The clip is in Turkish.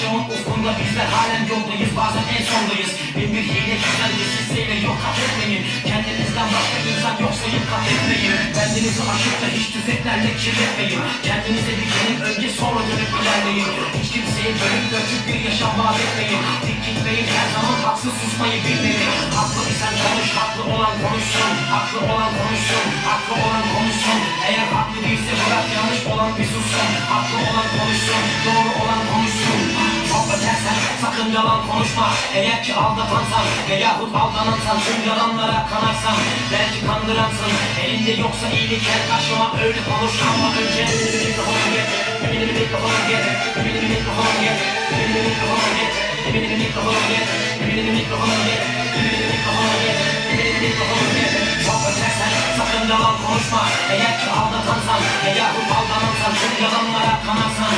Çoğun ufkunda bizler halen yoldayız Bazen en sondayız. Bin bir hile güzel bir sizseyle yok kat etmeyin Kendinizden başka insan yoksa kat etmeyin Kendinizi aşıp da hiç tüfeklerle kirletmeyin. Kendinize bir gelin önce sonra dönüp ilerleyin. Hiç kimseye bölüp döküp bir yaşam vaat etmeyin. Dik gitmeyin her zaman haksız susmayı bilmeyin. Haklı isen konuş haklı olan konuşsun. Haklı olan konuşsun Haklı olan konuşsun. Eğer haklı değilse bırak yanlış olan bir sussun. Haklı olan konuşsun yalan konuşma. Eğer ki aldatansan veyahut aldanansan Tüm yalanlara kanarsan belki kandıransın. Elinde yoksa iyilik gel karşıma öyle konuş. Ama önce Ümini bir mikrofonu get Ümini bir mikrofonu get Ümini bir mikrofonu get Ümini bir mikrofonu get Ümini bir mikrofonu get Ümini bir mikrofonu get Ümini bir mikrofonu get Ümini bir mikrofonu get Çok ötersen sakın yalan konuşma. Eğer ki aldatansan veyahut aldanansan Tüm yalanlara kanarsan